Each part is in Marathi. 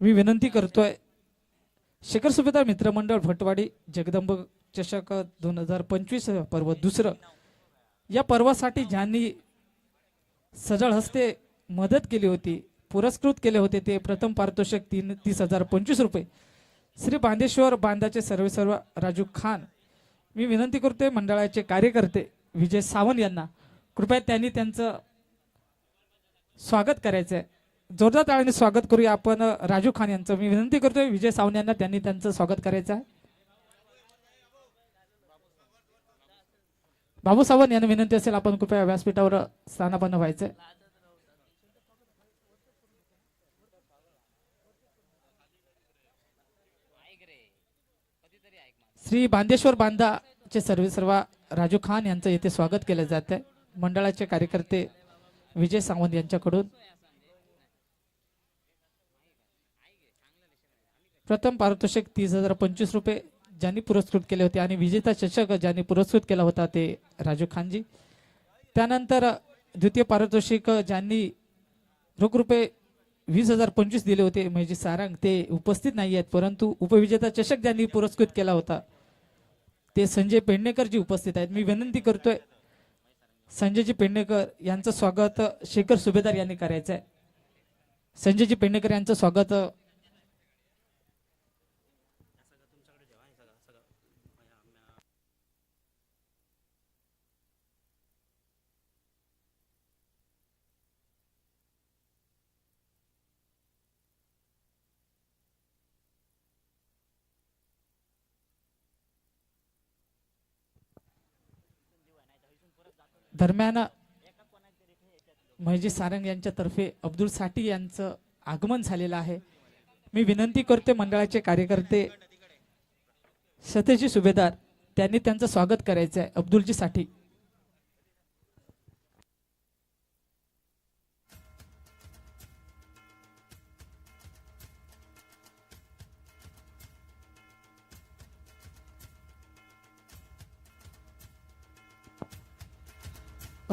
मी विनंती करतोय शेखर सुभेदार मित्रमंडळ भटवाडी जगदंब चषक दोन हजार पंचवीस पर्व दुसरं. या पर्वासाठी ज्यांनी सजळ हस्ते मदत केली होती पुरस्कृत केले होते ते प्रथम पारितोषिक तीन तीस हजार पंचवीस रुपये. श्री बांदेश्वर बांधाचे सर्व सर्व राजू खान. मी विनंती करतोय मंडळाचे कार्यकर्ते विजय सावंत यांना कृपया त्यांनी त्यांचं स्वागत करायचं आहे जोरदार ताळाने स्वागत करूया आपण. राजू खान यांचं. मी विनंती करतोय विजय सावंत यांना त्यांनी त्यांचं स्वागत करायचं आहे. बाबू सावंत यांना विनंती असेल आपण कृपया व्यासपीठावर स्थानापन्न व्हायचंय. श्री बांदेश्वर बांधाचे सर्वे सर्व राजू खान यांचं येथे स्वागत केलं जात आहे मंडळाचे कार्यकर्ते विजय सावंत यांच्याकडून. प्रथम पारितोषिक तीस हजार पंचवीस रुपये ज्यांनी पुरस्कृत केले होते आणि विजेता चषक ज्यांनी पुरस्कृत केला होता ते राजू खानजी. त्यानंतर द्वितीय पारितोषिक ज्यांनी रोख रुपये वीस हजार पंचवीस दिले होते म्हणजे सारंग ते उपस्थित नाही आहेत परंतु उपविजेता चषक ज्यांनी पुरस्कृत केला होता ते संजय पेडणेकर जी उपस्थित आहेत. मी विनंती करतोय संजयजी पेडणेकर यांचं स्वागत शेखर सुभेदार यांनी करायचं आहे संजयजी पेडणेकर यांचं स्वागत दरम्यान महजी सारंग यांच्यातर्फे अब्दुलसाठी यांचं आगमन झालेलं आहे. मी विनंती करते मंडळाचे कार्यकर्ते सतेजी सुभेदार त्यांनी त्यांचं स्वागत करायचं आहे अब्दुलजी साठी.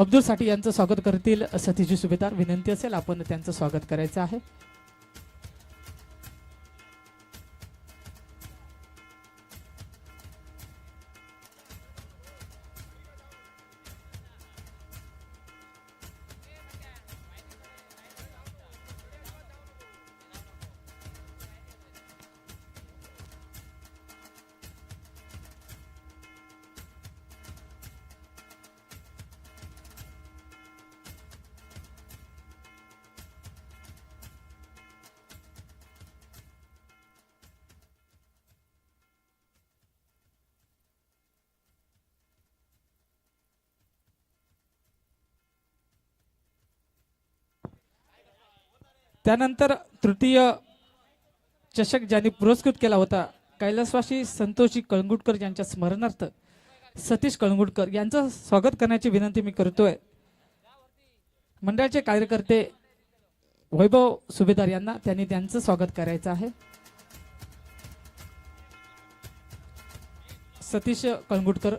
अब्दुलसाठी यांचं स्वागत करतील. सतीजी सुभेदार विनंती असेल आपण त्यांचं स्वागत करायचं आहे. त्यानंतर तृतीय चषक ज्यांनी पुरस्कृत केला होता कैलासवासी संतोषी कळंगुटकर यांच्या स्मरणार्थ सतीश कळंगुटकर यांचं स्वागत करण्याची विनंती मी करतोय. मंडळाचे कार्यकर्ते वैभव सुभेदार यांना त्यांनी त्यांचं स्वागत करायचं आहे. सतीश कळंगुटकर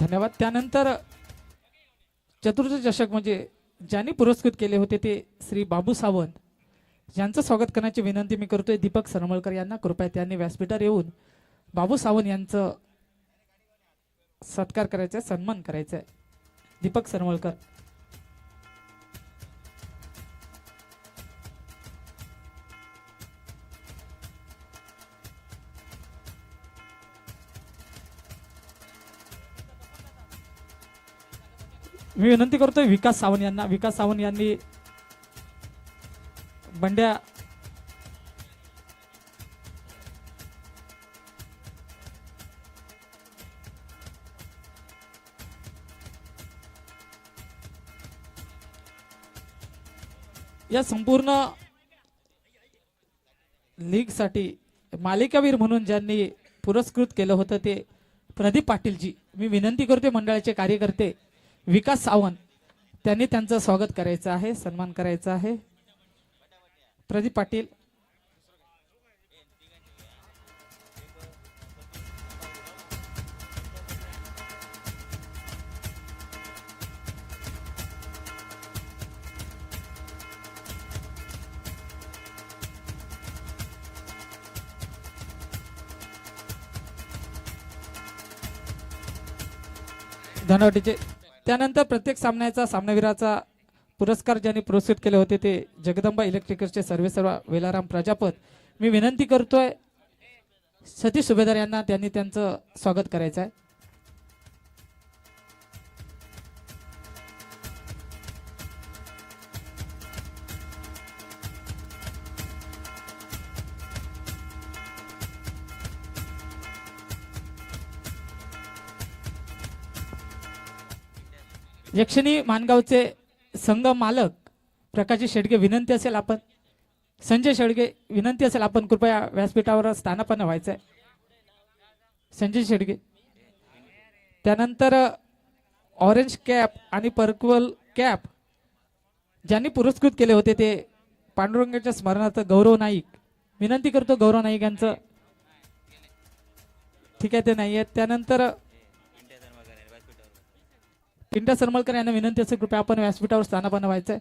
धन्यवाद. त्यानंतर चतुर्थ चषक म्हणजे ज्यांनी पुरस्कृत केले होते ते श्री बाबू सावंत. यांचं स्वागत करण्याची विनंती मी करतोय दीपक सरमळकर यांना. कृपया त्यांनी व्यासपीठावर येऊन बाबू सावंत यांचं सत्कार करायचा आहे सन्मान करायचा आहे दीपक सरमळकर. मी विनंती करतोय विकास सावंत यांना. विकास सावंत यांनी बंड्या या संपूर्ण लीगसाठी मालिकावीर म्हणून ज्यांनी पुरस्कृत केलं होतं ते प्रदीप पाटीलजी. मी विनंती करते मंडळाचे कार्यकर्ते विकास सावंत. त्यांनी त्यांचं स्वागत करायचं आहे सन्मान करायचा आहे. प्रदीप पाटील. धनवटीचे त्यानंतर प्रत्येक सामन्याचा सामनावीराचा पुरस्कार ज्यांनी पुरस्कृत केले होते ते जगदंबा इलेक्ट्रिकल्सचे सर्वेसर्वा वेलाराम प्रजापत. मी विनंती करतोय सतीश सुभेदार यांना त्यांनी त्यांचं स्वागत करायचं आहे यक्षिणी मानगावचे संघ मालक प्रकाश शेडगे विनंती असेल आपण संजय शेडगे विनंती असेल आपण कृपया व्यासपीठावर स्थानापन्न व्हायचं आहे संजय शेडगे. त्यानंतर ऑरेंज कॅप आणि पर्कवल कॅप ज्यांनी पुरस्कृत केले होते ते पांडुरंगाच्या स्मरणार्थ गौरव नाईक. विनंती करतो गौरव नाईक यांचं ठीक आहे ते नाही आहेत त्यानंतर पिंटा सरमलकर यांना विनंती असेल कृपया आपण व्यासपीठावर स्थानापन्न व्हायचं आहे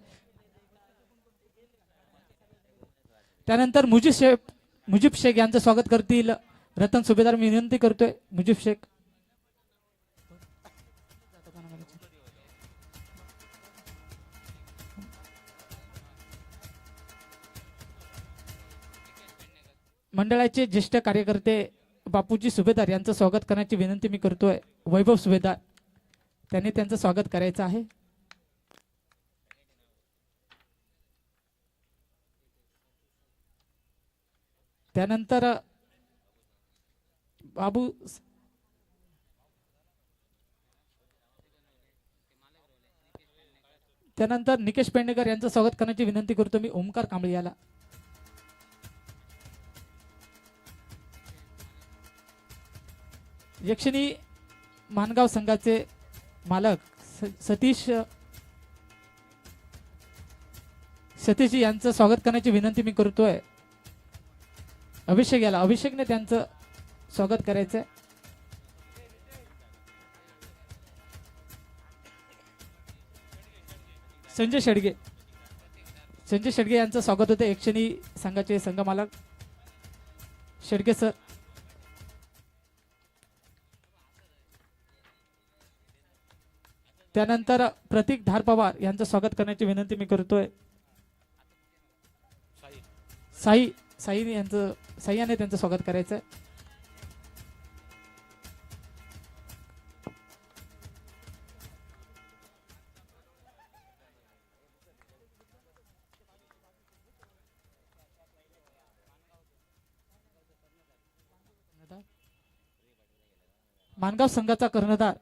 त्यानंतर मुजीब शेख मुजीब शेख यांचं स्वागत करतील. रतन सुभेदार मी विनंती करतोय मुजीब शेख. मंडळाचे ज्येष्ठ कार्यकर्ते बापूजी सुभेदार यांचं स्वागत करण्याची विनंती मी करतोय. वैभव सुभेदार. त्यांनी त्यांचं स्वागत करायचं आहे. त्यानंतर बाबू त्यानंतर निकेश पेंडेकर यांचं स्वागत करण्याची विनंती करतो मी ओमकार कांबळे याला यक्षिणी मानगाव संघाचे मालक स- सतीश सतीश यांचं स्वागत करण्याची विनंती मी करतोय. अभिषेक याला अभिषेकने त्यांचं स्वागत करायचंय. संजय शेडगे. संजय शेडगे यांचं स्वागत होते एकशनी संघाचे संघ मालक शेडगे सर. त्यानंतर प्रतीक धार पवार यांचं स्वागत करण्याची विनंती मी करतोय. साई साई यांचं साई याने त्यांचं स्वागत करायचं आहे मानगाव संघाचा कर्णधार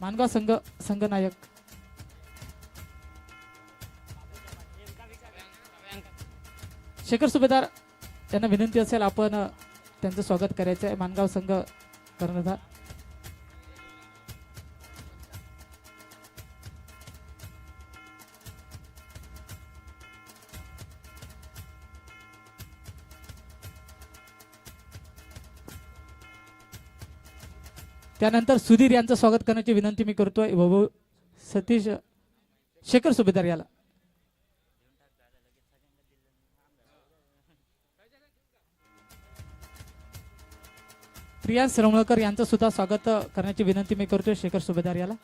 मानगाव संघ संघनायक. शेखर सुभेदार यांना विनंती असेल आपण त्यांचं स्वागत करायचं आहे मानगाव संघ कर्णधार. त्यानंतर सुधीर यांचं स्वागत करण्याची विनंती मी करतोय. बाबू सतीश शेखर सुभेदार याला. प्रिया सरवणकर यांचं सुद्धा स्वागत करण्याची विनंती मी करतोय. शेखर सुभेदार याला.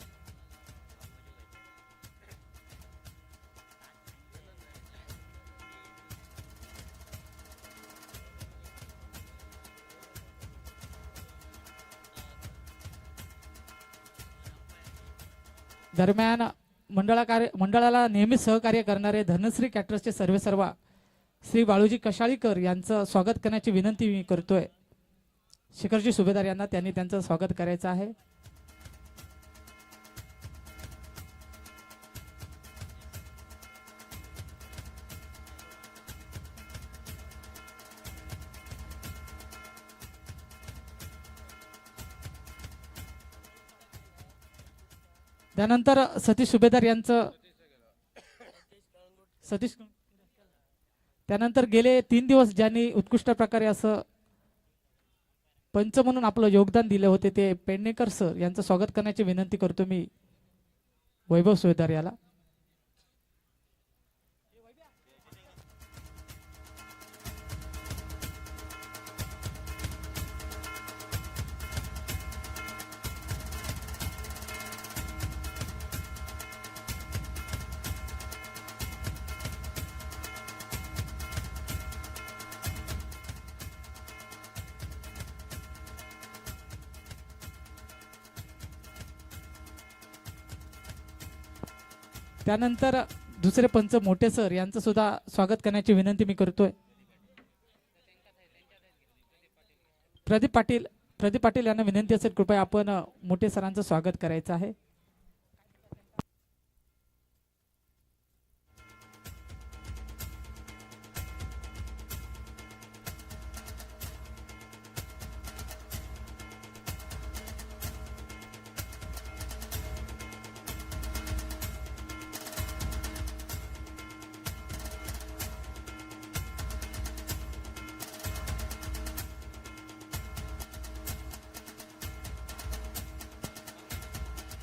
दरम्यान मंडळा कार्य मंडळाला नेहमी सहकार्य करणारे धनश्री कॅटर्सचे सर्वेसर्वा श्री बाळूजी कशाळीकर यांचं स्वागत करण्याची विनंती मी करतोय. शिखरजी सुभेदार यांना त्यांनी त्यांचं स्वागत करायचं आहे. त्यानंतर सतीश सुभेदार यांचं सतीश त्यानंतर गेले तीन दिवस ज्यांनी उत्कृष्ट प्रकारे असं पंच म्हणून आपलं योगदान दिले होते ते पेडणेकर सर यांचं स्वागत करण्याची विनंती करतो मी वैभव सुभेदार याला. त्यानंतर दुसरे पंच मोठे सर यांचं सुद्धा स्वागत करण्याची विनंती मी करतोय. प्रदीप पाटील प्रदीप पाटील यांना विनंती असेल कृपया आपण मोठे सरांचं स्वागत करायचं आहे.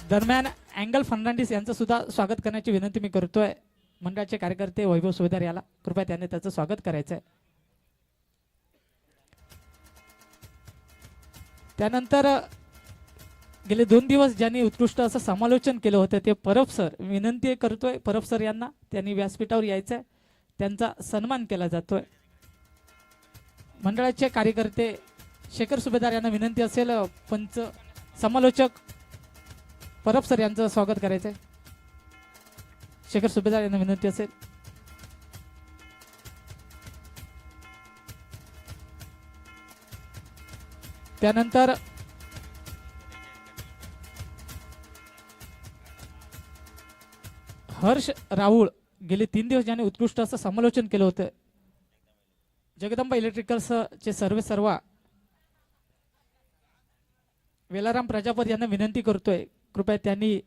दरम्यान अँगल फर्नांडिस यांचं सुद्धा स्वागत करण्याची विनंती मी करतोय. मंडळाचे कार्यकर्ते वैभव सुभेदार याला कृपया त्याने त्याचं स्वागत करायचं आहे त्यानंतर गेले दोन दिवस ज्यांनी उत्कृष्ट असं समालोचन केलं होतं ते परब सर. विनंती करतोय परब सर यांना त्यांनी व्यासपीठावर यायचं आहे त्यांचा सन्मान केला जातोय. मंडळाचे कार्यकर्ते शेखर सुभेदार यांना विनंती असेल पंच समालोचक परब सर यांचं स्वागत करायचंय. शेखर सुभेदार यांना विनंती असेल. त्यानंतर हर्ष राऊळ गेले तीन दिवस ज्याने उत्कृष्ट असं समालोचन केलं होतं. जगदंबा इलेक्ट्रिकल्सचे सर्वे सर्वा वेलाराम प्रजापत यांना विनंती करतोय. कृपया त्यांनी